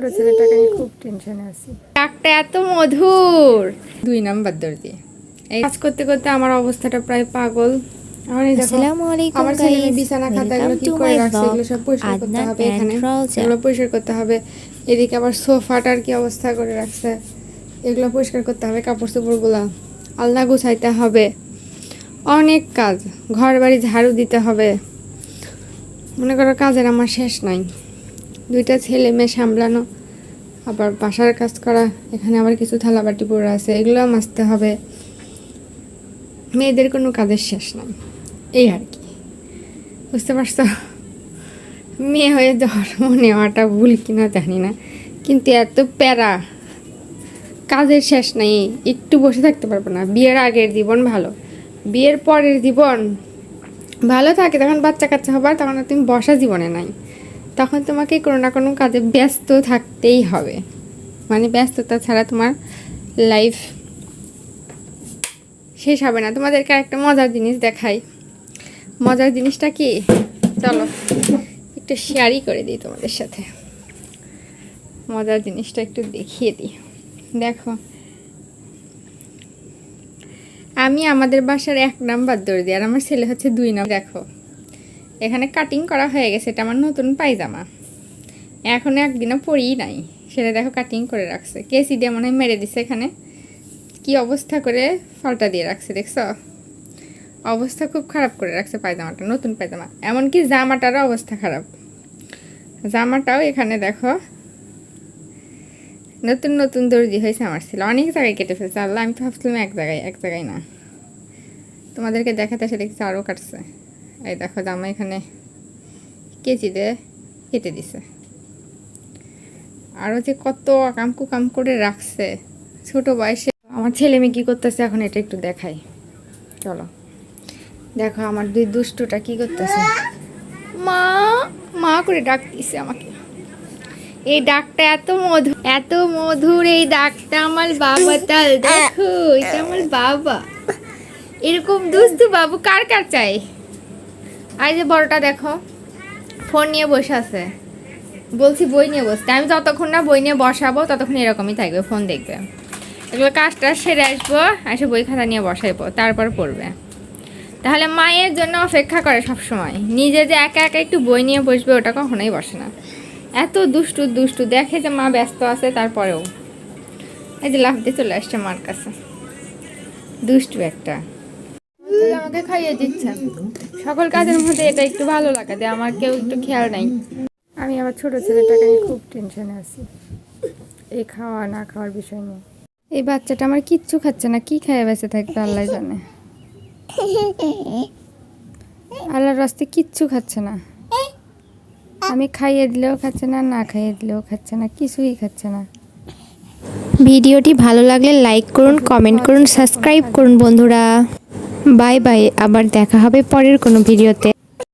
ছোট ছেলেটাকে নিয়ে খুব টেনশনে আছি। ডাকটা এত মধুর। দুই নাম্বার দর্জি এই কাজ করতে করতে আমার অবস্থাটা প্রায় পাগল। আমার এই দেখো, আমার ছেলে বিছানা খাতা কি করে রাখছে এগুলো সব পরিষ্কার করতে হবে and এখানে Fauza. এগুলো পরিষ্কার করতে হবে। এদিকে আবার সোফাটার কি অবস্থা করে রাখছে। এগুলো পরিষ্কার করতে হবে কাপড় চোপড়গুলো আলনা গুছাইতে হবে। অনেক কাজ ঘর বাড়ি ঝাড়ু দিতে হবে। মনে করো কাজের আমার শেষ নাই। দুইটা ছেলে মেয়ে সামলানো। আবার বাসার কাজ করা, এখানে আবার কিছু থালাবাটি পড়ে আছে এগুলো মাজতে হবে। মেয়েদের কোনো কাজের শেষ নাই, এই আর কি। বুঝতে পারছ? মেয়ে হয়ে ধর্ম নেওয়াটা ভুল কিনা জানি না, কিন্তু এত প্যারা। কাজের শেষ নাই, একটু বসে থাকতে পারব না। বিয়ের আগের জীবন ভালো, বিয়ের পরের জীবন ভালো থাকে, তখন বাচ্চা কাচ্চা হবার, তখন তুমি বসা জীবনে নাই। তখন তোমাকে কোনো না কোনো কাজে ব্যস্ত থাকতেই হবে। মানে ব্যস্ততা ছাড়া তোমার লাইফ শেষ হবে না। তোমাদেরকে একটা মজার জিনিস দেখাই। মজার জিনিসটা কি? চলো, একটু শেয়ারই করে দিই তোমাদের সাথে। মজার জিনিসটা একটু দেখিয়ে দিই। দেখো, আমি আমাদের বাসার এক নাম্বার দৌড় দিই আর আমার ছেলে হচ্ছে দুই নাম্বার। দেখো এখানে কাটিং করা হয়ে গেছে, এটা আমার নতুন পায়জামা। এখনও একদিনও পরিই নাই। সেটা দেখো কাটিং করে রাখছে। কেসি দিয়ে মনে হয় মেরে দিছে এখানে। কি অবস্থা করে ফলটা দিয়ে রাখছে, দেখছ? অবস্থা খুব খারাপ করে রাখছে পায়জামাটা, নতুন পায়জামা। এমনকি জামাটারও অবস্থা খারাপ। জামাটাও এখানে দেখো, নতুন নতুন দর্জি হয়েছে আমার ছিল। অনেক জায়গায় কেটে ফেলছে, আল্লাহ, আমি তো ভাবছিলাম এক জায়গায় এক জায়গায় না। তোমাদেরকে দেখাতে এসে দেখছি আরও কাটছে। এই দেখো জামা এখানে কেচি দিয়ে কেটে দিছে। আরও যে কত আকাম কুকাম করে রাখছে, ছোট বয়সে। আমার ছেলে মেয়ে কী করতেছে এখন এটা একটু দেখাই। চলো। দেখো আমার দুই দুষ্টুটা কি করতেছে। মা মা করে ডাক দিছে আমাকে। এই ডাকটা এত মধুর এত মধুর এই ডাকটা আমার বাবা তাল দেখো, এটা আমার বাবা। এরকম দুস্তু বাবু কার কার চাই? আর যে বড়টা দেখো, ফোন নিয়ে বসে আছে। বলছি বই নিয়ে বসতে। আমি যতক্ষণ না বই নিয়ে বসাবো, ততক্ষণ এরকমই থাকবে, ফোন দেখবে। এগুলো কাজটা সেরে আসব, এসে বই খাতা নিয়ে বসাইবো, তারপর পড়বে। তাহলে মায়ের জন্য অপেক্ষা করে সব সময় নিজে যে একা একা একটু বই নিয়ে বসবে, ওটা কখনোই বসে না। এত দুষ্টু দুষ্টু। দেখে যে মা ব্যস্ত আছে, তারপরেও। এই যে লাফ দিয়ে চলে আসছে মার কাছে। দুষ্টু একটা। আমাকে খাইয়ে দিচ্ছে। সকল কাজের মধ্যে এটা একটু ভালো লাগে যে আমার কেউ একটু খেয়াল নাই। আমি আমার ছোট ছেলেটাকে নিয়ে খুব টেনশনে আছি এই খাওয়া না খাওয়ার বিষয় নিয়ে। এই বাচ্চাটা আমার কিচ্ছু খাচ্ছে না কি খাইয়ে বেঁচে থাকবে আল্লাহ জানে। আল্লাহর রাস্তে কিচ্ছু খাচ্ছে না। আমি খাইয়ে দিলেও খাচ্ছে না না খাইয়ে দিলেও খাচ্ছে না কিছুই খাচ্ছে না। ভিডিওটি ভালো লাগলে লাইক করুন কমেন্ট করুন সাবস্ক্রাইব করুন বন্ধুরা। বাই বাই আবার দেখা হবে পরের কোনো ভিডিওতে।